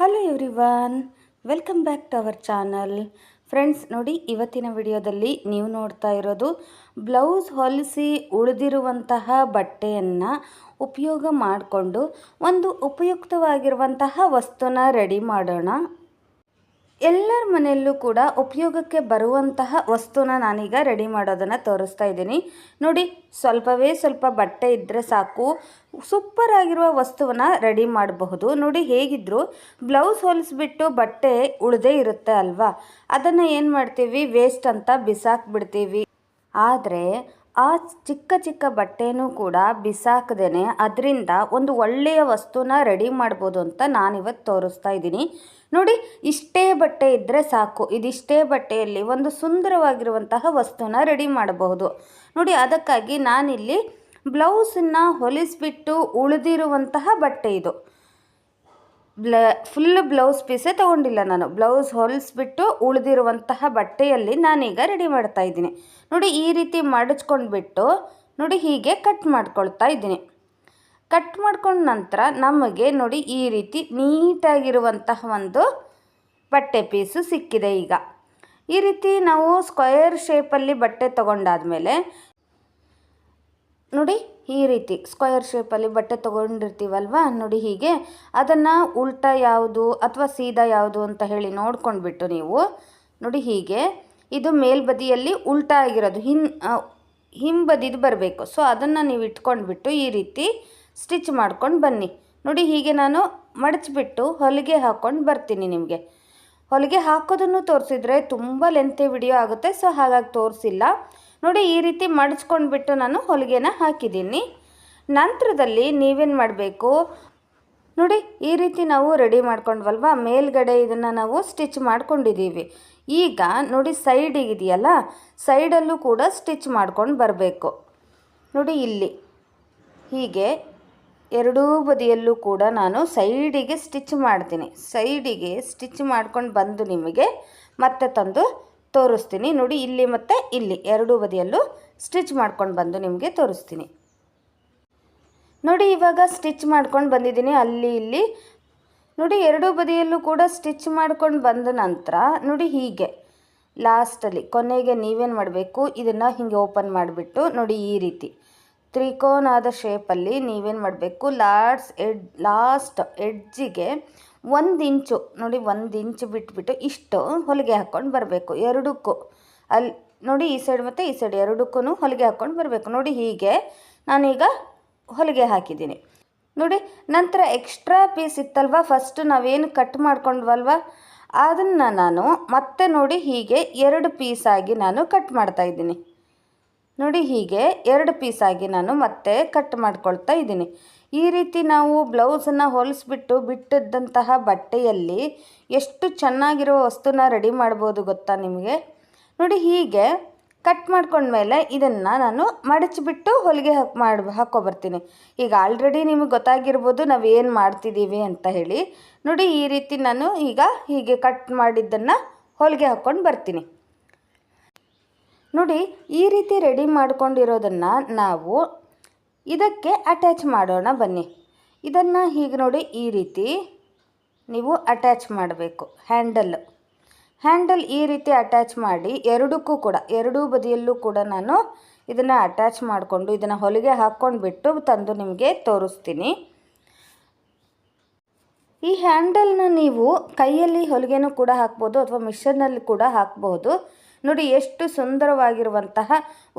Hello everyone welcome back to our channel friends ನೋಡಿ ಇವತ್ತಿನ ವಿಡಿಯೋದಲ್ಲಿ ನೀವು ನೋಡ್ತಾ ಇರೋದು ಬ್ಲೌಸ್ ಹೊಲಿಸಿ ಉಳಿದಿರುವಂತಹ ಬಟ್ಟೆಯನ್ನು ಉಪಯೋಗ ಮಾಡಿಕೊಂಡು ಒಂದು ಉಪಯುಕ್ತವಾಗಿರುವಂತಹ ವಸ್ತುನ ರೆಡಿ ಮಾಡೋಣ. ಎಲ್ಲರ ಮನೆಯಲ್ಲೂ ಕೂಡ ಉಪಯೋಗಕ್ಕೆ ಬರುವಂತಹ ವಸ್ತುನ ನಾನೀಗ ರೆಡಿ ಮಾಡೋದನ್ನು ತೋರಿಸ್ತಾ ಇದ್ದೀನಿ. ನೋಡಿ, ಸ್ವಲ್ಪವೇ ಸ್ವಲ್ಪ ಬಟ್ಟೆ ಇದ್ದರೆ ಸಾಕು. ಸೂಪರ್ ಆಗಿರುವ ವಸ್ತುವನ್ನು ರೆಡಿ ಮಾಡಬಹುದು. ನೋಡಿ, ಹೇಗಿದ್ರು ಬ್ಲೌಸ್ ಹೊಲಿಸ್ಬಿಟ್ಟು ಬಟ್ಟೆ ಉಳದೇ ಇರುತ್ತೆ ಅಲ್ವಾ? ಅದನ್ನು ಏನು ಮಾಡ್ತೀವಿ? ವೇಸ್ಟ್ ಅಂತ ಬಿಸಾಕ್ಬಿಡ್ತೀವಿ. ಆದರೆ ಆ ಚಿಕ್ಕ ಚಿಕ್ಕ ಬಟ್ಟೆನೂ ಕೂಡ ಬಿಸಾಕದೇನೆ ಅದರಿಂದ ಒಂದು ಒಳ್ಳೆಯ ವಸ್ತುನ ರೆಡಿ ಮಾಡ್ಬೋದು ಅಂತ ನಾನಿವತ್ತು ತೋರಿಸ್ತಾ ಇದ್ದೀನಿ. ನೋಡಿ, ಇಷ್ಟೇ ಬಟ್ಟೆ ಇದ್ದರೆ ಸಾಕು. ಇದಿಷ್ಟೇ ಬಟ್ಟೆಯಲ್ಲಿ ಒಂದು ಸುಂದರವಾಗಿರುವಂತಹ ವಸ್ತುನ ರೆಡಿ ಮಾಡಬಹುದು. ನೋಡಿ, ಅದಕ್ಕಾಗಿ ನಾನಿಲ್ಲಿ ಬ್ಲೌಸನ್ನು ಹೊಲಿಸ್ಬಿಟ್ಟು ಉಳಿದಿರುವಂತಹ ಬಟ್ಟೆ ಇದು. ಬ್ಲ ಫುಲ್ ಬ್ಲೌಸ್ ಪೀಸೇ ತೊಗೊಂಡಿಲ್ಲ ನಾನು. ಬ್ಲೌಸ್ ಹೊಲಿಸ್ಬಿಟ್ಟು ಉಳಿದಿರುವಂತಹ ಬಟ್ಟೆಯಲ್ಲಿ ನಾನೀಗ ರೆಡಿ ಮಾಡ್ತಾ ಇದ್ದೀನಿ. ನೋಡಿ, ಈ ರೀತಿ ಮಡಚ್ಕೊಂಡ್ಬಿಟ್ಟು ನೋಡಿ, ಹೀಗೆ ಕಟ್ ಮಾಡ್ಕೊಳ್ತಾ ಇದ್ದೀನಿ. ಕಟ್ ಮಾಡ್ಕೊಂಡ ನಂತರ ನಮಗೆ ನೋಡಿ, ಈ ರೀತಿ ನೀಟಾಗಿರುವಂತಹ ಒಂದು ಬಟ್ಟೆ ಪೀಸು ಸಿಕ್ಕಿದೆ ಈಗ. ಈ ರೀತಿ ನಾವು ಸ್ಕ್ವಯರ್ ಶೇಪಲ್ಲಿ ಬಟ್ಟೆ ತೊಗೊಂಡಾದ್ಮೇಲೆ ನೋಡಿ ಈ ರೀತಿ ಸ್ಕ್ವಯರ್ ಶೇಪಲ್ಲಿ ಬಟ್ಟೆ ತೊಗೊಂಡಿರ್ತೀವಲ್ವ? ನೋಡಿ ಹೀಗೆ. ಅದನ್ನು ಉಲ್ಟಾ ಯಾವುದು ಅಥವಾ ಸೀದಾ ಯಾವುದು ಅಂತ ಹೇಳಿ ನೋಡ್ಕೊಂಡ್ಬಿಟ್ಟು ನೀವು, ನೋಡಿ ಹೀಗೆ. ಇದು ಮೇಲ್ಬದಿಯಲ್ಲಿ ಉಲ್ಟಾ ಆಗಿರೋದು. ಹಿನ್ ಹಿಂಬದಿದು ಬರಬೇಕು. ಸೊ ಅದನ್ನು ನೀವು ಇಟ್ಕೊಂಡ್ಬಿಟ್ಟು ಈ ರೀತಿ ಸ್ಟಿಚ್ ಮಾಡ್ಕೊಂಡು ಬನ್ನಿ. ನೋಡಿ ಹೀಗೆ ನಾನು ಮಡಚಿಬಿಟ್ಟು ಹೊಲಿಗೆ ಹಾಕ್ಕೊಂಡು ಬರ್ತೀನಿ ನಿಮಗೆ. ಹೊಲಿಗೆ ಹಾಕೋದನ್ನು ತೋರಿಸಿದ್ರೆ ತುಂಬ ಲೆಂತೆ ವಿಡಿಯೋ ಆಗುತ್ತೆ. ಸೊ ಹಾಗಾಗಿ ತೋರಿಸಿಲ್ಲ. ನೋಡಿ ಈ ರೀತಿ ಮಡಚ್ಕೊಂಡ್ಬಿಟ್ಟು ನಾನು ಹೊಲಿಗೆನ ಹಾಕಿದ್ದೀನಿ. ನಂತರದಲ್ಲಿ ನೀವೇನು ಮಾಡಬೇಕು? ನೋಡಿ ಈ ರೀತಿ ನಾವು ರೆಡಿ ಮಾಡ್ಕೊಂಡ್ವಲ್ವ? ಮೇಲ್ಗಡೆ ಇದನ್ನು ನಾವು ಸ್ಟಿಚ್ ಮಾಡ್ಕೊಂಡಿದ್ದೀವಿ. ಈಗ ನೋಡಿ ಸೈಡಿಗಿದೆಯಲ್ಲ ಸೈಡಲ್ಲೂ ಕೂಡ ಸ್ಟಿಚ್ ಮಾಡ್ಕೊಂಡು ಬರಬೇಕು. ನೋಡಿ ಇಲ್ಲಿ. ಹೀಗೆ ಎರಡೂ ಬದಿಯಲ್ಲೂ ಕೂಡ ನಾನು ಸೈಡಿಗೆ ಸ್ಟಿಚ್ ಮಾಡ್ತೀನಿ. ಸೈಡಿಗೆ ಸ್ಟಿಚ್ ಮಾಡ್ಕೊಂಡು ಬಂದು ನಿಮಗೆ ಮತ್ತೆ ತಂದು ತೋರಿಸ್ತೀನಿ. ನೋಡಿ, ಇಲ್ಲಿ ಮತ್ತು ಇಲ್ಲಿ ಎರಡೂ ಬದಿಯಲ್ಲೂ ಸ್ಟಿಚ್ ಮಾಡ್ಕೊಂಡು ಬಂದು ನಿಮಗೆ ತೋರಿಸ್ತೀನಿ. ನೋಡಿ, ಇವಾಗ ಸ್ಟಿಚ್ ಮಾಡ್ಕೊಂಡು ಬಂದಿದ್ದೀನಿ. ಅಲ್ಲಿ, ಇಲ್ಲಿ. ನೋಡಿ, ಎರಡೂ ಬದಿಯಲ್ಲೂ ಕೂಡ ಸ್ಟಿಚ್ ಮಾಡ್ಕೊಂಡು ಬಂದ ನಂತರ, ನೋಡಿ, ಹೀಗೆ. ಲಾಸ್ಟಲ್ಲಿ ಕೊನೆಗೆ ನೀವೇನು ಮಾಡಬೇಕು? ಇದನ್ನು ಹೀಗೆ ಓಪನ್ ಮಾಡಿಬಿಟ್ಟು, ನೋಡಿ, ಈ ರೀತಿ. ತ್ರಿಕೋನಾದ ಶೇಪಲ್ಲಿ ನೀವೇನು ಮಾಡಬೇಕು? ಲಾಸ್ಟ್ ಎಡ್ ಲಾಸ್ಟ್ ಎಡ್ಜಿಗೆ ಒಂದು ಇಂಚು, ನೋಡಿ ಒಂದು ಇಂಚು ಬಿಟ್ಬಿಟ್ಟು ಇಷ್ಟು ಹೊಲಿಗೆ ಹಾಕ್ಕೊಂಡು ಬರಬೇಕು. ಎರಡಕ್ಕೂ. ಅಲ್ಲಿ ನೋಡಿ ಈ ಸೈಡ್ ಮತ್ತು ಈ ಸೈಡ್ ಎರಡಕ್ಕೂ ಹೊಲಿಗೆ ಹಾಕ್ಕೊಂಡು ಬರಬೇಕು. ನೋಡಿ ಹೀಗೆ ನಾನೀಗ ಹೊಲಿಗೆ ಹಾಕಿದ್ದೀನಿ. ನೋಡಿ ನಂತರ ಎಕ್ಸ್ಟ್ರಾ ಪೀಸ್ ಇತ್ತಲ್ವ? ಫಸ್ಟ್ ನಾವೇನು ಕಟ್ ಮಾಡ್ಕೊಂಡ್ವಲ್ವ? ಅದನ್ನು ನಾನು ಮತ್ತೆ ನೋಡಿ ಹೀಗೆ ಎರಡು ಪೀಸಾಗಿ ನಾನು ಕಟ್ ಮಾಡ್ತಾ ಇದ್ದೀನಿ. ನೋಡಿ ಹೀಗೆ ಎರಡು ಪೀಸಾಗಿ ನಾನು ಮತ್ತೆ ಕಟ್ ಮಾಡ್ಕೊಳ್ತಾ ಇದ್ದೀನಿ. ಈ ರೀತಿ ನಾವು ಬ್ಲೌಸನ್ನು ಹೊಲಿಸ್ಬಿಟ್ಟು ಬಿಟ್ಟಿದ್ದಂತಹ ಬಟ್ಟೆಯಲ್ಲಿ ಎಷ್ಟು ಚೆನ್ನಾಗಿರೋ ವಸ್ತುನ ರೆಡಿ ಮಾಡ್ಬೋದು ಗೊತ್ತಾ ನಿಮಗೆ? ನೋಡಿ ಹೀಗೆ ಕಟ್ ಮಾಡ್ಕೊಂಡ್ಮೇಲೆ ಇದನ್ನು ನಾನು ಮಡಚಿಬಿಟ್ಟು ಹೊಲಿಗೆ ಹಾಕಿ ಮಾಡಿ ಹಾಕ್ಕೊಬರ್ತೀನಿ ಈಗ ಆಲ್ರೆಡಿ ನಿಮಗೆ ಗೊತ್ತಾಗಿರ್ಬೋದು ನಾವು ಏನು ಮಾಡ್ತಿದ್ದೀವಿ ಅಂತ ಹೇಳಿ. ನೋಡಿ ಈ ರೀತಿ ನಾನು ಈಗ ಹೀಗೆ ಕಟ್ ಮಾಡಿದ್ದನ್ನು ಹೊಲಿಗೆ ಹಾಕ್ಕೊಂಡು ಬರ್ತೀನಿ. ನೋಡಿ, ಈ ರೀತಿ ರೆಡಿ ಮಾಡ್ಕೊಂಡಿರೋದನ್ನು ನಾವು ಇದಕ್ಕೆ ಅಟ್ಯಾಚ್ ಮಾಡೋಣ ಬನ್ನಿ. ಇದನ್ನು ಹೀಗೆ ನೋಡಿ, ಈ ರೀತಿ ನೀವು ಅಟ್ಯಾಚ್ ಮಾಡಬೇಕು ಹ್ಯಾಂಡಲ್ ಹ್ಯಾಂಡಲ್ ಈ ರೀತಿ ಅಟ್ಯಾಚ್ ಮಾಡಿ, ಎರಡಕ್ಕೂ ಕೂಡ, ಎರಡೂ ಬದಿಯಲ್ಲೂ ಕೂಡ ನಾನು ಇದನ್ನು ಅಟ್ಯಾಚ್ ಮಾಡಿಕೊಂಡು, ಇದನ್ನು ಹೊಲಿಗೆ ಹಾಕ್ಕೊಂಡ್ಬಿಟ್ಟು ತಂದು ನಿಮಗೆ ತೋರಿಸ್ತೀನಿ. ಈ ಹ್ಯಾಂಡಲ್ನ ನೀವು ಕೈಯಲ್ಲಿ ಹೊಲಿಗೆನೂ ಕೂಡ ಹಾಕ್ಬೋದು, ಅಥವಾ ಮಿಷನ್ನಲ್ಲಿ ಕೂಡ ಹಾಕ್ಬೋದು. ನೋಡಿ ಎಷ್ಟು ಸುಂದರವಾಗಿರುವಂತಹ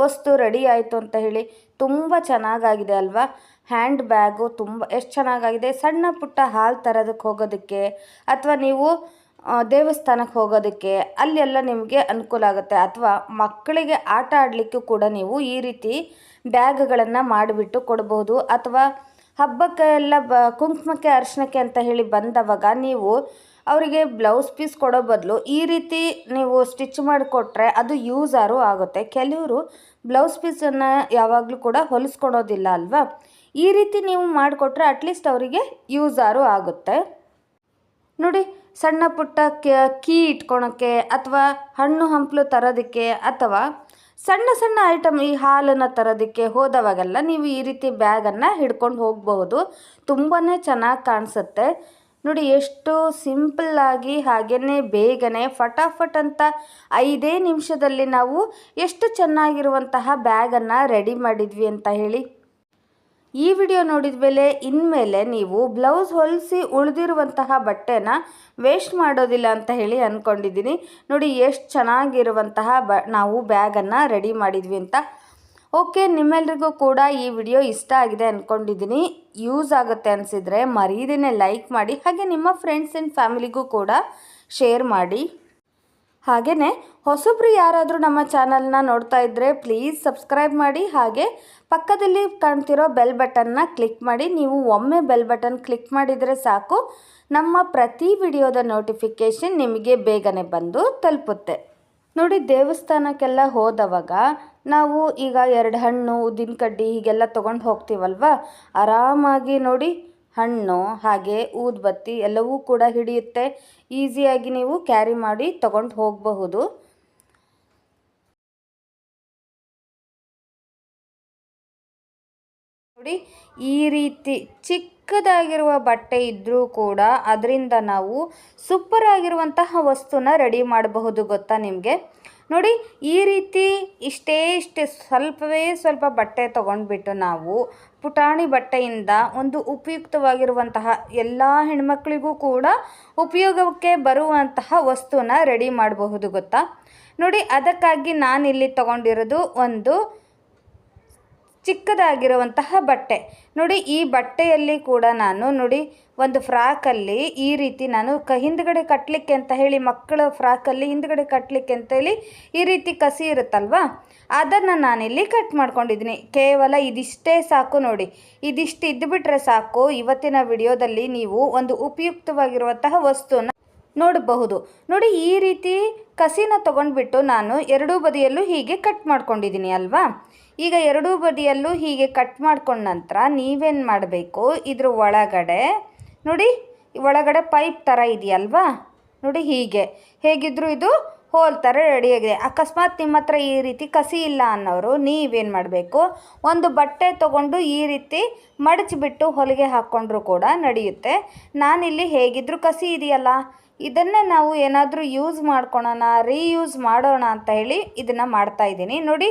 ವಸ್ತು ರೆಡಿ ಆಯಿತು ಅಂತ ಹೇಳಿ ತುಂಬ ಚೆನ್ನಾಗಾಗಿದೆ ಅಲ್ವಾ? ಹ್ಯಾಂಡ್ ಬ್ಯಾಗು ತುಂಬ, ಎಷ್ಟು ಚೆನ್ನಾಗಾಗಿದೆ? ಸಣ್ಣ ಪುಟ್ಟ ಹಾಲು ತರೋದಕ್ಕೆ ಹೋಗೋದಕ್ಕೆ ಅಥವಾ ನೀವು ದೇವಸ್ಥಾನಕ್ಕೆ ಹೋಗೋದಕ್ಕೆ ಅಲ್ಲೆಲ್ಲ ನಿಮಗೆ ಅನುಕೂಲ ಆಗುತ್ತೆ. ಅಥವಾ ಮಕ್ಕಳಿಗೆ ಆಟ ಆಡಲಿಕ್ಕೂ ಕೂಡ ನೀವು ಈ ರೀತಿ ಬ್ಯಾಗ್ಗಳನ್ನು ಮಾಡಿಬಿಟ್ಟು ಕೊಡ್ಬೋದು. ಅಥವಾ ಹಬ್ಬಕ್ಕೆ ಎಲ್ಲ ಬ, ಕುಂಕುಮಕ್ಕೆ ಅರಿಶಿಣಕ್ಕೆ ಅಂತ ಹೇಳಿ ಬಂದವಾಗ ನೀವು ಅವರಿಗೆ ಬ್ಲೌಸ್ ಪೀಸ್ ಕೊಡೋ ಬದಲು ಈ ರೀತಿ ನೀವು ಸ್ಟಿಚ್ ಮಾಡಿಕೊಟ್ರೆ ಅದು ಯೂಸಾರು ಆಗುತ್ತೆ. ಕೆಲವರು ಬ್ಲೌಸ್ ಪೀಸನ್ನು ಯಾವಾಗಲೂ ಕೂಡ ಹೊಲಿಸ್ಕೊಡೋದಿಲ್ಲ ಅಲ್ವಾ? ಈ ರೀತಿ ನೀವು ಮಾಡಿಕೊಟ್ರೆ ಅಟ್ಲೀಸ್ಟ್ ಅವರಿಗೆ ಯೂಸಾರು ಆಗುತ್ತೆ. ನೋಡಿ, ಸಣ್ಣ ಪುಟ್ಟ ಕೀ ಇಟ್ಕೊಳಕ್ಕೆ ಅಥವಾ ಹಣ್ಣು ಹಂಪಲು ತರೋದಕ್ಕೆ ಅಥವಾ ಸಣ್ಣ ಸಣ್ಣ ಐಟಮ್ ಈ ಹಾಲನ್ನು ತರೋದಕ್ಕೆ ಹೋದವಾಗೆಲ್ಲ ನೀವು ಈ ರೀತಿ ಬ್ಯಾಗನ್ನು ಹಿಡ್ಕೊಂಡು ಹೋಗಬಹುದು ತುಂಬಾ ಚೆನ್ನಾಗಿ ಕಾಣಿಸುತ್ತೆ. ನೋಡಿ, ಎಷ್ಟು ಸಿಂಪಲ್ಲಾಗಿ ಹಾಗೇ ಬೇಗನೆ ಫಟಾಫಟ್ ಅಂತ ಐದೇ ನಿಮಿಷದಲ್ಲಿ ನಾವು ಎಷ್ಟು ಚೆನ್ನಾಗಿರುವಂತಹ ಬ್ಯಾಗನ್ನು ರೆಡಿ ಮಾಡಿದ್ವಿ ಅಂತ ಹೇಳಿ. ಈ ವಿಡಿಯೋ ನೋಡಿದ ಮೇಲೆ ಇನ್ಮೇಲೆ ನೀವು ಬ್ಲೌಸ್ ಹೊಲಿಸಿ ಉಳಿದಿರುವಂತಹ ಬಟ್ಟೆನ ವೇಸ್ಟ್ ಮಾಡೋದಿಲ್ಲ ಅಂತ ಹೇಳಿ ಅಂದ್ಕೊಂಡಿದ್ದೀನಿ ನೋಡಿ ಎಷ್ಟು ಚೆನ್ನಾಗಿರುವಂತಹ ಬ, ನಾವು ಬ್ಯಾಗನ್ನು ರೆಡಿ ಮಾಡಿದ್ವಿ ಅಂತ. ಓಕೆ, ನಿಮ್ಮೆಲ್ರಿಗೂ ಕೂಡ ಈ ವಿಡಿಯೋ ಇಷ್ಟ ಆಗಿದೆ ಅಂದ್ಕೊಂಡಿದ್ದೀನಿ ಯೂಸ್ ಆಗುತ್ತೆ ಅನಿಸಿದರೆ ಮರೀದೇನೆ ಲೈಕ್ ಮಾಡಿ, ಹಾಗೆ ನಿಮ್ಮ ಫ್ರೆಂಡ್ಸ್ ಆ್ಯಂಡ್ ಫ್ಯಾಮಿಲಿಗೂ ಕೂಡ ಶೇರ್ ಮಾಡಿ. ಹಾಗೆಯೇ ಹೊಸಬ್ರು ಯಾರಾದರೂ ನಮ್ಮ ಚಾನಲ್ನ ನೋಡ್ತಾ ಇದ್ದರೆ ಪ್ಲೀಸ್ ಸಬ್ಸ್ಕ್ರೈಬ್ ಮಾಡಿ, ಹಾಗೆ ಪಕ್ಕದಲ್ಲಿ ಕಾಣ್ತಿರೋ ಬೆಲ್ ಬಟನ್ನ ಕ್ಲಿಕ್ ಮಾಡಿ, ನೀವು ಒಮ್ಮೆ ಬೆಲ್ ಬಟನ್ ಕ್ಲಿಕ್ ಮಾಡಿದರೆ ಸಾಕು. ನಮ್ಮ ಪ್ರತಿ ವಿಡಿಯೋದ ನೋಟಿಫಿಕೇಷನ್ ನಿಮಗೆ ಬೇಗನೆ ಬಂದು ತಲುಪುತ್ತೆ. ನೋಡಿ, ದೇವಸ್ಥಾನಕ್ಕೆಲ್ಲ ಹೋದವಾಗ ನಾವು ಈಗ ಎರಡು ಹಣ್ಣು ಉದ್ದಿನ ಕಡ್ಡಿ ಹೀಗೆಲ್ಲ ತೊಗೊಂಡು ಹೋಗ್ತೀವಲ್ವ? ಆರಾಮಾಗಿ ನೋಡಿ ಹಣ್ಣು, ಹಾಗೆ ಊದುಬತ್ತಿ ಎಲ್ಲವೂ ಕೂಡ ಹಿಡಿಯುತ್ತೆ. ಈಸಿಯಾಗಿ ನೀವು ಕ್ಯಾರಿ ಮಾಡಿ ತಗೊಂಡು ಹೋಗಬಹುದು. ನೋಡಿ, ಈ ರೀತಿ ಚಿಕ್ಕದಾಗಿರುವ ಬಟ್ಟೆ ಇದ್ದರೂ ಕೂಡ ಅದರಿಂದ ನಾವು ಸೂಪರ್ ಆಗಿರುವಂತಹ ವಸ್ತುನ ರೆಡಿ ಮಾಡಬಹುದು ಗೊತ್ತಾ ನಿಮಗೆ? ನೋಡಿ, ಈ ರೀತಿ ಇಷ್ಟೇ ಇಷ್ಟೇ ಸ್ವಲ್ಪವೇ ಸ್ವಲ್ಪ ಬಟ್ಟೆ ತೊಗೊಂಡ್ಬಿಟ್ಟು ನಾವು ಪುಟಾಣಿ ಬಟ್ಟೆಯಿಂದ ಒಂದು ಉಪಯುಕ್ತವಾಗಿರುವಂತಹ ಎಲ್ಲ ಹೆಣ್ಮಕ್ಳಿಗೂ ಕೂಡ ಉಪಯೋಗಕ್ಕೆ ಬರುವಂತಹ ವಸ್ತುನ ರೆಡಿ ಮಾಡಬಹುದು ಗೊತ್ತಾ? ನೋಡಿ, ಅದಕ್ಕಾಗಿ ನಾನಿಲ್ಲಿ ತಗೊಂಡಿರೋದು ಒಂದು ಚಿಕ್ಕದಾಗಿರುವಂತಹ ಬಟ್ಟೆ. ನೋಡಿ, ಈ ಬಟ್ಟೆಯಲ್ಲಿ ಕೂಡ ನಾನು, ನೋಡಿ, ಒಂದು ಫ್ರಾಕಲ್ಲಿ ಈ ರೀತಿ ನಾನು ಕ, ಹಿಂದ್ಗಡೆ ಕಟ್ಟಲಿಕ್ಕೆ ಅಂತ ಹೇಳಿ, ಮಕ್ಕಳ ಫ್ರಾಕಲ್ಲಿ ಹಿಂದ್ಗಡೆ ಕಟ್ಟಲಿಕ್ಕೆ ಅಂತೇಳಿ ಈ ರೀತಿ ಕಸಿ ಇರುತ್ತಲ್ವಾ? ಅದನ್ನು ನಾನಿಲ್ಲಿ ಕಟ್ ಮಾಡ್ಕೊಂಡಿದ್ದೀನಿ. ಕೇವಲ ಇದಿಷ್ಟೇ ಸಾಕು ನೋಡಿ. ಇದಿಷ್ಟು ಇದ್ದುಬಿಟ್ರೆ ಸಾಕು, ಇವತ್ತಿನ ವಿಡಿಯೋದಲ್ಲಿ ನೀವು ಒಂದು ಉಪಯುಕ್ತವಾಗಿರುವಂತಹ ವಸ್ತುನ ನೋಡಬಹುದು. ನೋಡಿ, ಈ ರೀತಿ ಕಸಿನ ತೊಗೊಂಡ್ಬಿಟ್ಟು ನಾನು ಎರಡೂ ಬದಿಯಲ್ಲೂ ಹೀಗೆ ಕಟ್ ಮಾಡ್ಕೊಂಡಿದ್ದೀನಿ ಅಲ್ವಾ? ಈಗ ಎರಡೂ ಬದಿಯಲ್ಲೂ ಹೀಗೆ ಕಟ್ ಮಾಡ್ಕೊಂಡ ನಂತರ ನೀವೇನು ಮಾಡಬೇಕು? ಇದ್ರ ಒಳಗಡೆ ನೋಡಿ ಒಳಗಡೆ ಪೈಪ್ ಥರ ಇದೆಯಲ್ವಾ? ನೋಡಿ ಹೀಗೆ. ಹೇಗಿದ್ದರೂ ಇದು ಹೋಲ್ ಥರ ರೆಡಿಯಾಗಿದೆ ಅಕಸ್ಮಾತ್ ನಿಮ್ಮ ಹತ್ರ ಈ ರೀತಿ ಕಸಿ ಇಲ್ಲ ಅನ್ನೋರು ನೀವೇನು ಮಾಡಬೇಕು? ಒಂದು ಬಟ್ಟೆ ತಗೊಂಡು ಈ ರೀತಿ ಮಡಚಿಬಿಟ್ಟು ಹೊಲಿಗೆ ಹಾಕ್ಕೊಂಡ್ರೂ ಕೂಡ ನಡೆಯುತ್ತೆ. ನಾನಿಲ್ಲಿ ಹೇಗಿದ್ದರೂ ಕಸಿ ಇದೆಯಲ್ಲ? ಇದನ್ನೇ ನಾವು ಏನಾದರೂ ಯೂಸ್ ಮಾಡ್ಕೊಳೋಣ ರೀಯೂಸ್ ಮಾಡೋಣ ಅಂತ ಹೇಳಿ ಇದನ್ನು ಮಾಡ್ತಾ ಇದ್ದೀನಿ. ನೋಡಿ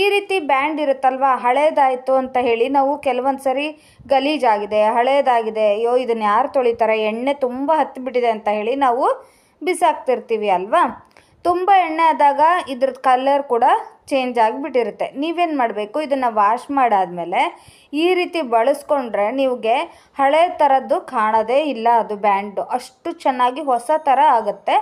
ಈ ರೀತಿ ಬ್ಯಾಂಡ್ ಇರುತ್ತಲ್ವ? ಹಳೇದಾಯಿತು ಅಂತ ಹೇಳಿ ನಾವು ಕೆಲವೊಂದು ಸರಿ ಗಲೀಜಾಗಿದೆ, ಹಳೇದಾಗಿದೆ. ಅಯ್ಯೋ ಇದನ್ನು ಯಾರು ತೊಳಿತಾರೆ? ಎಣ್ಣೆ ತುಂಬ ಹತ್ತಿಬಿಟ್ಟಿದೆ ಅಂತ ಹೇಳಿ ನಾವು ಬಿಸಾಕ್ತಿರ್ತೀವಿ ಅಲ್ವಾ? ತುಂಬ ಎಣ್ಣೆ ಆದಾಗ ಇದ್ರದ್ದು ಕಲರ್ ಕೂಡ ಚೇಂಜ್ ಆಗಿಬಿಟ್ಟಿರುತ್ತೆ. ನೀವೇನು ಮಾಡಬೇಕು? ಇದನ್ನು ವಾಶ್ ಮಾಡಾದಮೇಲೆ ಈ ರೀತಿ ಬಳಸ್ಕೊಂಡ್ರೆ ನಿಮಗೆ ಹಳೆ ಥರದ್ದು ಕಾಣೋದೇ ಇಲ್ಲ ಅದು ಬ್ಯಾಂಡು. ಅಷ್ಟು ಚೆನ್ನಾಗಿ ಹೊಸ ಥರ ಆಗುತ್ತೆ.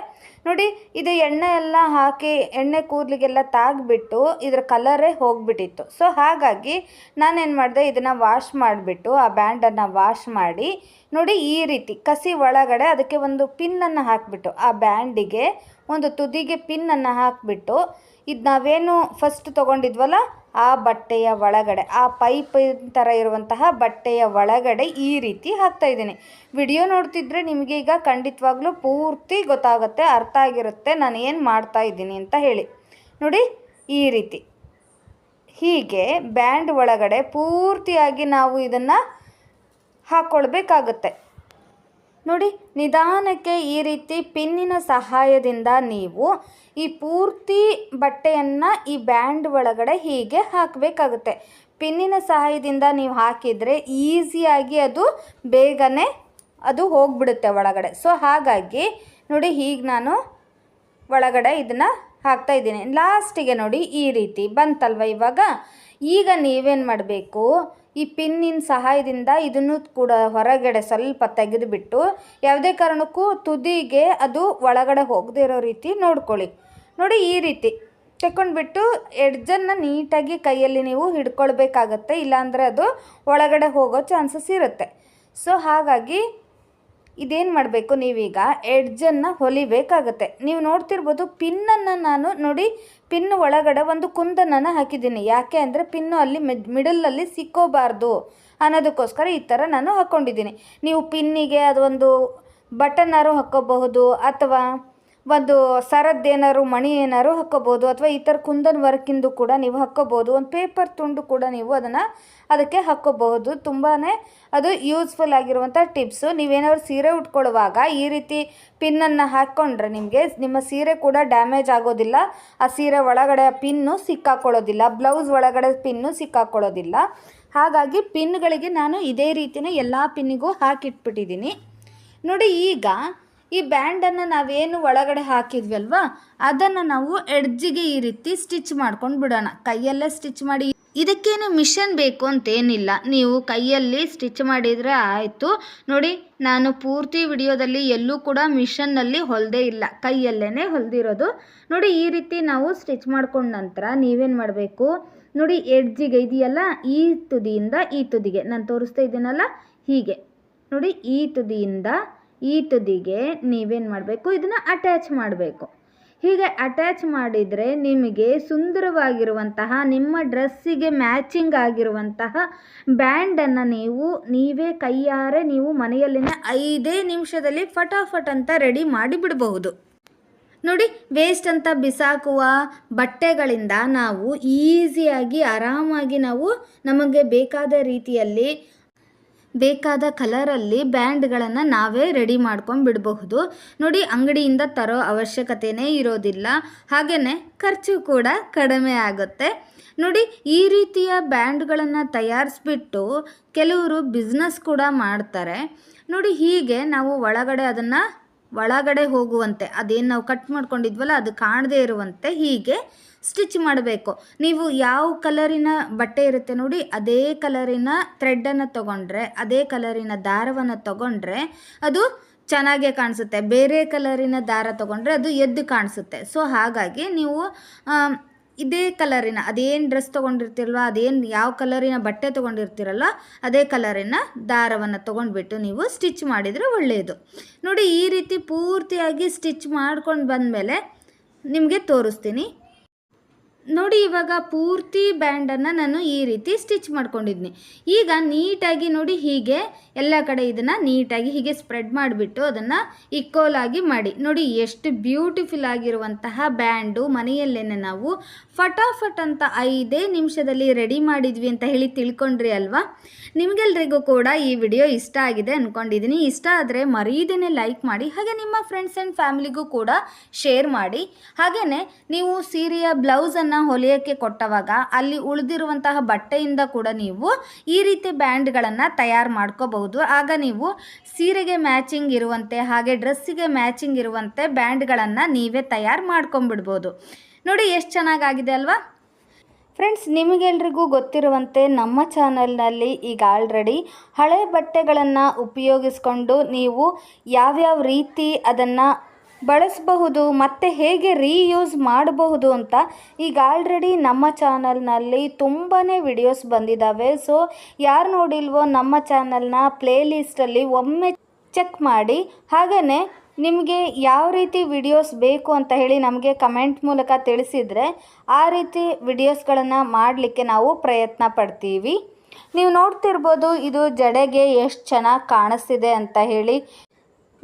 ನೋಡಿ, ಇದು ಎಣ್ಣೆ ಎಲ್ಲ ಹಾಕಿ ಎಣ್ಣೆ ಕೂದಲಿಗೆಲ್ಲ ತಾಗಿಬಿಟ್ಟು ಇದ್ರ ಕಲರೇ ಹೋಗಿಬಿಟ್ಟಿತ್ತು. ಸೊ ಹಾಗಾಗಿ ನಾನೇನು ಮಾಡಿದೆ? ಇದನ್ನು ವಾಶ್ ಮಾಡಿಬಿಟ್ಟು ಆ ಬ್ಯಾಂಡನ್ನು ವಾಶ್ ಮಾಡಿ ನೋಡಿ ಈ ರೀತಿ ಕಸಿ ಒಳಗಡೆ ಅದಕ್ಕೆ ಒಂದು ಪಿನ್ನನ್ನು ಹಾಕಿಬಿಟ್ಟು ಆ ಬ್ಯಾಂಡಿಗೆ ಒಂದು ತುದಿಗೆ ಪಿನ್ನನ್ನು ಹಾಕಿಬಿಟ್ಟು ಇದು ನಾವೇನು ಫಸ್ಟ್ ತೊಗೊಂಡಿದ್ವಲ್ಲ, ಆ ಬಟ್ಟೆಯ ಒಳಗಡೆ, ಆ ಪೈಪ್ ಥರ ಇರುವಂತಹ ಬಟ್ಟೆಯ ಒಳಗಡೆ ಈ ರೀತಿ ಹಾಕ್ತಾ ಇದ್ದೀನಿ. ವಿಡಿಯೋ ನೋಡ್ತಿದ್ರೆ ನಿಮಗೆ ಈಗ ಖಂಡಿತವಾಗ್ಲೂ ಪೂರ್ತಿ ಗೊತ್ತಾಗುತ್ತೆ, ಅರ್ಥ ಆಗಿರುತ್ತೆ, ನಾನು ಏನು ಮಾಡ್ತಾ ಇದ್ದೀನಿ ಅಂತ ಹೇಳಿ. ನೋಡಿ, ಈ ರೀತಿ. ಹೀಗೆ ಬ್ಯಾಂಡ್ ಒಳಗಡೆ ಪೂರ್ತಿಯಾಗಿ ನಾವು ಇದನ್ನು ಹಾಕ್ಕೊಳ್ಬೇಕಾಗುತ್ತೆ ನೋಡಿ, ನಿಧಾನಕ್ಕೆ ಈ ರೀತಿ ಪಿನ್ನಿನ ಸಹಾಯದಿಂದ ನೀವು ಈ ಪೂರ್ತಿ ಬಟ್ಟೆಯನ್ನು ಈ ಬ್ಯಾಂಡ್ ಒಳಗಡೆ ಹೀಗೆ ಹಾಕಬೇಕಾಗುತ್ತೆ. ಪಿನ್ನಿನ ಸಹಾಯದಿಂದ ನೀವು ಹಾಕಿದರೆ ಈಸಿಯಾಗಿ ಅದು ಬೇಗನೆ ಅದು ಹೋಗ್ಬಿಡುತ್ತೆ ಒಳಗಡೆ. ಸೊ, ಹಾಗಾಗಿ ನೋಡಿ, ಹೀಗೆ ನಾನು ಒಳಗಡೆ ಇದನ್ನು ಹಾಕ್ತಾ ಇದ್ದೀನಿ. ಲಾಸ್ಟಿಗೆ ನೋಡಿ, ಈ ರೀತಿ ಬಂತಲ್ವ ಇವಾಗ? ಈಗ ನೀವೇನು ಮಾಡಬೇಕು? ಈ ಪಿನ್ನಿನ ಸಹಾಯದಿಂದ ಇದನ್ನು ಕೂಡ ಹೊರಗಡೆ ಸ್ವಲ್ಪ ತೆಗೆದುಬಿಟ್ಟು ಯಾವುದೇ ಕಾರಣಕ್ಕೂ ತುದಿಗೆ ಅದು ಒಳಗಡೆ ಹೋಗದೇ ಇರೋ ರೀತಿ ನೋಡ್ಕೊಳ್ಳಿ. ನೋಡಿ ಈ ರೀತಿ ತೆಕ್ಕೊಂಡ್ಬಿಟ್ಟು ಎಡ್ಜನ್ನು ನೀಟಾಗಿ ಕೈಯಲ್ಲಿ ನೀವು ಹಿಡ್ಕೊಳ್ಬೇಕಾಗತ್ತೆ, ಇಲ್ಲಾಂದರೆ ಅದು ಒಳಗಡೆ ಹೋಗೋ ಚಾನ್ಸಸ್ ಇರುತ್ತೆ. ಸೊ ಹಾಗಾಗಿ ಇದೇನು ಮಾಡಬೇಕು ನೀವೀಗ? ಎಡ್ಜನ್ನು ಹೊಲಿಬೇಕಾಗತ್ತೆ. ನೀವು ನೋಡ್ತಿರ್ಬೋದು ಪಿನ್ನನ್ನು ನಾನು ನೋಡಿ ಪಿನ್ ಒಳಗಡೆ ಒಂದು ಕುಂದನನ್ನು ಹಾಕಿದ್ದೀನಿ. ಯಾಕೆ ಅಂದರೆ ಪಿನ್ನು ಅಲ್ಲಿ ಮಿಡ್ ಮಿಡಲಲ್ಲಿ ಸಿಕ್ಕೋಬಾರ್ದು ಅನ್ನೋದಕ್ಕೋಸ್ಕರ ಈ ಥರ ನಾನು ಹಾಕ್ಕೊಂಡಿದ್ದೀನಿ ನೀವು ಪಿನ್ನಿಗೆ ಅದೊಂದು ಬಟನ್ನಾರು ಹಾಕ್ಕೋಬಹುದು ಅಥವಾ ಒಂದು ಸರದ್ದೇನಾದ್ರು ಮಣಿ ಏನಾದ್ರು ಹಾಕ್ಕೋಬೋದು ಅಥವಾ ಈ ಥರ ಕುಂದನ್ ವರ್ಕಿಂದು ಕೂಡ ನೀವು ಹಾಕ್ಕೋಬೋದು, ಒಂದು ಪೇಪರ್ ತುಂಡು ಕೂಡ ನೀವು ಅದನ್ನು ಅದಕ್ಕೆ ಹಾಕ್ಕೋಬಹುದು. ತುಂಬಾ ಅದು ಯೂಸ್ಫುಲ್ ಆಗಿರುವಂಥ ಟಿಪ್ಸು ನೀವೇನಾದ್ರು ಸೀರೆ ಉಟ್ಕೊಳ್ಳುವಾಗ ಈ ರೀತಿ ಪಿನ್ನನ್ನು ಹಾಕ್ಕೊಂಡ್ರೆ ನಿಮಗೆ ನಿಮ್ಮ ಸೀರೆ ಕೂಡ ಡ್ಯಾಮೇಜ್ ಆಗೋದಿಲ್ಲ. ಆ ಸೀರೆ ಒಳಗಡೆ ಪಿನ್ನು ಸಿಕ್ಕಾಕೊಳ್ಳೋದಿಲ್ಲ. ಬ್ಲೌಸ್ ಒಳಗಡೆ ಪಿನ್ನು ಸಿಕ್ಕಾಕೊಳ್ಳೋದಿಲ್ಲ. ಹಾಗಾಗಿ ಪಿನ್ಗಳಿಗೆ ನಾನು ಇದೇ ರೀತಿಯೇ ಎಲ್ಲ ಪಿನ್ನಿಗೂ ಹಾಕಿಟ್ಬಿಟ್ಟಿದ್ದೀನಿ. ನೋಡಿ ಈಗ ಈ ಬ್ಯಾಂಡನ್ನು ನಾವೇನು ಒಳಗಡೆ ಹಾಕಿದ್ವಿ ಅದನ್ನು ನಾವು ಎಡ್ಜಿಗೆ ಈ ರೀತಿ ಸ್ಟಿಚ್ ಮಾಡ್ಕೊಂಡು ಬಿಡೋಣ. ಕೈಯಲ್ಲೇ ಸ್ಟಿಚ್ ಮಾಡಿ. ಇದಕ್ಕೇನು ಮಿಷನ್ ಬೇಕು ಅಂತೇನಿಲ್ಲ. ನೀವು ಕೈಯಲ್ಲಿ ಸ್ಟಿಚ್ ಮಾಡಿದರೆ ಆಯಿತು. ನೋಡಿ, ನಾನು ಪೂರ್ತಿ ವಿಡಿಯೋದಲ್ಲಿ ಎಲ್ಲೂ ಕೂಡ ಮಿಷನ್ನಲ್ಲಿ ಹೊಲ್ದೇ ಇಲ್ಲ. ಕೈಯಲ್ಲೇ ಹೊಲ್ದಿರೋದು. ನೋಡಿ, ಈ ರೀತಿ ನಾವು ಸ್ಟಿಚ್ ಮಾಡ್ಕೊಂಡ ನಂತರ ನೀವೇನು ಮಾಡಬೇಕು? ನೋಡಿ, ಎಡ್ಜಿಗೆ ಇದೆಯಲ್ಲ? ಈ ತುದಿಯಿಂದ ಈ ತುದಿಗೆ. ನಾನು ತೋರಿಸ್ತಾ ಇದ್ದೀನಲ್ಲ? ಹೀಗೆ. ನೋಡಿ, ಈ ತುದಿಯಿಂದ ಈ ತುದಿಗೆ ನೀವೇನು ಮಾಡಬೇಕು? ಇದನ್ನು ಅಟ್ಯಾಚ್ ಮಾಡಬೇಕು. ಹೀಗೆ ಅಟ್ಯಾಚ್ ಮಾಡಿದರೆ ನಿಮಗೆ ಸುಂದರವಾಗಿರುವಂತಹ, ನಿಮ್ಮ ಡ್ರೆಸ್ಸಿಗೆ ಮ್ಯಾಚಿಂಗ್ ಆಗಿರುವಂತಹ ಬ್ಯಾಂಡನ್ನು ನೀವು, ನೀವೇ ಕೈಯಾರೆ ನೀವು ಮನೆಯಲ್ಲಿನ ಐದೇ ನಿಮಿಷದಲ್ಲಿ ಫಟಾಫಟ್ ಅಂತ ರೆಡಿ ಮಾಡಿ ಬಿಡಬಹುದು. ನೋಡಿ ವೇಸ್ಟ್ ಅಂತ ಬಿಸಾಕುವ ಬಟ್ಟೆಗಳಿಂದ ನಾವು ಈಸಿಯಾಗಿ ಆರಾಮಾಗಿ ನಾವು ನಮಗೆ ಬೇಕಾದ ರೀತಿಯಲ್ಲಿ ಬೇಕಾದ ಕಲರಲ್ಲಿ ಬ್ಯಾಂಡ್ಗಳನ್ನು ನಾವೇ ರೆಡಿ ಮಾಡ್ಕೊಂಡು ಬಿಡಬಹುದು ನೋಡಿ, ಅಂಗಡಿಯಿಂದ ತರೋ ಅವಶ್ಯಕತೆಯೇ ಇರೋದಿಲ್ಲ. ಹಾಗೆಯೇ ಖರ್ಚು ಕೂಡ ಕಡಿಮೆ ಆಗುತ್ತೆ. ನೋಡಿ, ಈ ರೀತಿಯ ಬ್ಯಾಂಡ್ಗಳನ್ನು ತಯಾರಿಸ್ಬಿಟ್ಟು ಕೆಲವರು ಬಿಸ್ನೆಸ್ ಕೂಡ ಮಾಡ್ತಾರೆ. ನೋಡಿ, ಹೀಗೆ ನಾವು ಒಳಗಡೆ ಅದನ್ನು, ಒಳಗಡೆ ಹೋಗುವಂತೆ, ಅದೇನು ನಾವು ಕಟ್ ಮಾಡ್ಕೊಂಡಿದ್ವಲ್ಲ, ಅದು ಕಾಣದೇ ಇರುವಂತೆ ಹೀಗೆ ಸ್ಟಿಚ್ ಮಾಡಬೇಕು. ನೀವು ಯಾವ ಕಲರಿನ ಬಟ್ಟೆ ಇರುತ್ತೆ ನೋಡಿ, ಅದೇ ಕಲರಿನ ಥ್ರೆಡ್ಡನ್ನು ತೊಗೊಂಡ್ರೆ, ಅದೇ ಕಲರಿನ ದಾರವನ್ನು ತೊಗೊಂಡ್ರೆ ಅದು ಚೆನ್ನಾಗೇ ಕಾಣಿಸುತ್ತೆ. ಬೇರೆ ಕಲರಿನ ದಾರ ತೊಗೊಂಡ್ರೆ ಅದು ಎದ್ದು ಕಾಣಿಸುತ್ತೆ. ಸೊ, ಹಾಗಾಗಿ ನೀವು ಇದೇ ಕಲರಿನ, ಅದೇನು ಡ್ರೆಸ್ ತೊಗೊಂಡಿರ್ತಿರಲ್ವ, ಅದೇನು ಯಾವ ಕಲರಿನ ಬಟ್ಟೆ ತೊಗೊಂಡಿರ್ತೀರಲ್ಲ ಅದೇ ಕಲರಿನ ದಾರವನ್ನು ತೊಗೊಂಡ್ಬಿಟ್ಟು ನೀವು ಸ್ಟಿಚ್ ಮಾಡಿದರೆ ಒಳ್ಳೆಯದು ನೋಡಿ, ಈ ರೀತಿ ಪೂರ್ತಿಯಾಗಿ ಸ್ಟಿಚ್ ಮಾಡ್ಕೊಂಡು ಬಂದಮೇಲೆ ನಿಮಗೆ ತೋರಿಸ್ತೀನಿ. ನೋಡಿ ಇವಾಗ ಪೂರ್ತಿ ಬ್ಯಾಂಡನ್ನು ನಾನು ಈ ರೀತಿ ಸ್ಟಿಚ್ ಮಾಡ್ಕೊಂಡಿದ್ದೀನಿ ಈಗ ನೀಟಾಗಿ ನೋಡಿ ಹೀಗೆ ಎಲ್ಲ ಕಡೆ ಇದನ್ನು ನೀಟಾಗಿ ಹೀಗೆ ಸ್ಪ್ರೆಡ್ ಮಾಡಿಬಿಟ್ಟು ಅದನ್ನು ಇಕ್ಕೋಲಾಗಿ ಮಾಡಿ. ನೋಡಿ ಎಷ್ಟು ಬ್ಯೂಟಿಫುಲ್ ಆಗಿರುವಂತಹ ಬ್ಯಾಂಡು ಮನೆಯಲ್ಲೇನೆ ನಾವು ಫಟಾಫಟ್ ಅಂತ ಐದೇ ನಿಮಿಷದಲ್ಲಿ ರೆಡಿ ಮಾಡಿದ್ವಿ ಅಂತ ಹೇಳಿ ತಿಳ್ಕೊಂಡ್ರಿ ಅಲ್ವಾ? ನಿಮಗೆಲ್ರಿಗೂ ಕೂಡ ಈ ವಿಡಿಯೋ ಇಷ್ಟ ಆಗಿದೆ ಅಂದ್ಕೊಂಡಿದ್ದೀನಿ ಇಷ್ಟ ಆದರೆ ಮರೀದೇನೆ ಲೈಕ್ ಮಾಡಿ, ಹಾಗೆ ನಿಮ್ಮ ಫ್ರೆಂಡ್ಸ್ ಆ್ಯಂಡ್ ಫ್ಯಾಮಿಲಿಗೂ ಕೂಡ ಶೇರ್ ಮಾಡಿ. ಹಾಗೆಯೇ ನೀವು ಸೀರೆಯ ಬ್ಲೌಸನ್ನು ಹೊಲಿಯೋಕ್ಕೆ ಕೊಟ್ಟವಾಗ ಅಲ್ಲಿ ಉಳಿದಿರುವಂತಹ ಬಟ್ಟೆಯಿಂದ ಕೂಡ ನೀವು ಈ ರೀತಿ ಬ್ಯಾಂಡ್ಗಳನ್ನು ತಯಾರು ಮಾಡ್ಕೋಬಹುದು. ಆಗ ನೀವು ಸೀರೆಗೆ ಮ್ಯಾಚಿಂಗ್ ಇರುವಂತೆ ಹಾಗೆ ಡ್ರೆಸ್ಸಿಗೆ ಮ್ಯಾಚಿಂಗ್ ಇರುವಂತೆ ಬ್ಯಾಂಡ್ಗಳನ್ನು ನೀವೇ ತಯಾರು ಮಾಡ್ಕೊಂಬಿಡ್ಬೋದು ನೋಡಿ ಎಷ್ಟು ಚೆನ್ನಾಗಾಗಿದೆ ಅಲ್ವಾ? ಫ್ರೆಂಡ್ಸ್, ನಿಮಗೆಲ್ರಿಗೂ ಗೊತ್ತಿರುವಂತೆ ನಮ್ಮ ಚಾನಲ್ನಲ್ಲಿ ಈಗ ಆಲ್ರೆಡಿ ಹಳೆ ಬಟ್ಟೆಗಳನ್ನು ಉಪಯೋಗಿಸ್ಕೊಂಡು ನೀವು ಯಾವ್ಯಾವ ರೀತಿ ಅದನ್ನು ಬಳಸಬಹುದು, ಮತ್ತು ಹೇಗೆ ರೀಯೂಸ್ ಮಾಡಬಹುದು ಅಂತ ಈಗ ಆಲ್ರೆಡಿ ನಮ್ಮ ಚಾನಲ್ನಲ್ಲಿ ತುಂಬಾ ವಿಡಿಯೋಸ್ ಬಂದಿದ್ದಾವೆ ಸೊ ಯಾರು ನೋಡಿಲ್ವೋ ನಮ್ಮ ಚಾನಲ್ನ ಪ್ಲೇ ಲಿಸ್ಟಲ್ಲಿ ಒಮ್ಮೆ ಚೆಕ್ ಮಾಡಿ. ಹಾಗೆಯೇ ನಿಮಗೆ ಯಾವ ರೀತಿ ವಿಡಿಯೋಸ್ ಬೇಕು ಅಂತ ಹೇಳಿ ನಮಗೆ ಕಮೆಂಟ್ ಮೂಲಕ ತಿಳಿಸಿದರೆ ಆ ರೀತಿ ವಿಡಿಯೋಸ್ಗಳನ್ನು ಮಾಡಲಿಕ್ಕೆ ನಾವು ಪ್ರಯತ್ನ ಪಡ್ತೀವಿ. ನೀವು ನೋಡ್ತಿರ್ಬೋದು ಇದು ಜಡೆಗೆ ಎಷ್ಟು ಚೆನ್ನಾಗಿ ಕಾಣಿಸ್ತಿದೆ ಅಂತ ಹೇಳಿ.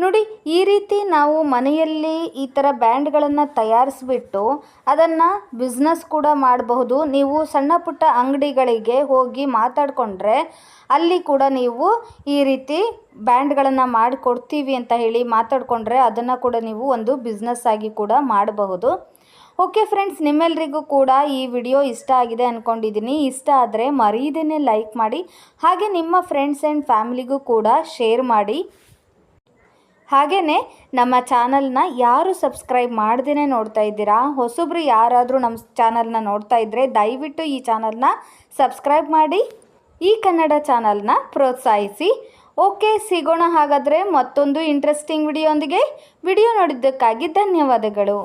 ನೋಡಿ, ಈ ರೀತಿ ನಾವು ಮನೆಯಲ್ಲಿ ಈ ಥರ ಬ್ಯಾಂಡ್ಗಳನ್ನು ತಯಾರಿಸ್ಬಿಟ್ಟು ಅದನ್ನು ಬಿಸ್ನೆಸ್ ಕೂಡ ಮಾಡಬಹುದು. ನೀವು ಸಣ್ಣ ಪುಟ್ಟ ಅಂಗಡಿಗಳಿಗೆ ಹೋಗಿ ಮಾತಾಡಿಕೊಂಡ್ರೆ ಅಲ್ಲಿ ಕೂಡ ನೀವು ಈ ರೀತಿ ಬ್ಯಾಂಡ್ಗಳನ್ನು ಮಾಡಿಕೊಡ್ತೀವಿ ಅಂತ ಹೇಳಿ ಮಾತಾಡಿಕೊಂಡ್ರೆ ಅದನ್ನು ಕೂಡ ನೀವು ಒಂದು ಬಿಸ್ನೆಸ್ ಆಗಿ ಕೂಡ ಮಾಡಬಹುದು. ಓಕೆ ಫ್ರೆಂಡ್ಸ್ ನಿಮ್ಮೆಲ್ಲರಿಗೂ ಕೂಡ ಈ ವಿಡಿಯೋ ಇಷ್ಟ ಆಗಿದೆ ಅಂದ್ಕೊಂಡಿದ್ದೀನಿ ಇಷ್ಟ ಆದರೆ ಮರೀದೇ ಲೈಕ್ ಮಾಡಿ, ಹಾಗೆ ನಿಮ್ಮ ಫ್ರೆಂಡ್ಸ್ ಆ್ಯಂಡ್ ಫ್ಯಾಮಿಲಿಗೂ ಕೂಡ ಶೇರ್ ಮಾಡಿ. ಹಾಗೆಯೇ ನಮ್ಮ ಚಾನಲ್ನ ಯಾರು ಸಬ್ಸ್ಕ್ರೈಬ್ ಮಾಡ್ದೇ ನೋಡ್ತಾ ಇದ್ದೀರಾ, ಹೊಸಬ್ರು ಯಾರಾದರೂ ನಮ್ಮ ಚಾನಲ್ನ ನೋಡ್ತಾ ಇದ್ದರೆ ದಯವಿಟ್ಟು ಈ ಚಾನಲ್ನ ಸಬ್ಸ್ಕ್ರೈಬ್ ಮಾಡಿ, ಈ ಕನ್ನಡ ಚಾನಲ್ನ ಪ್ರೋತ್ಸಾಹಿಸಿ. ಓಕೆ, ಸಿಗೋಣ ಹಾಗಾದರೆ ಮತ್ತೊಂದು ಇಂಟ್ರೆಸ್ಟಿಂಗ್ ವಿಡಿಯೋಂದಿಗೆ ವಿಡಿಯೋ ನೋಡಿದ್ದಕ್ಕಾಗಿ ಧನ್ಯವಾದಗಳು.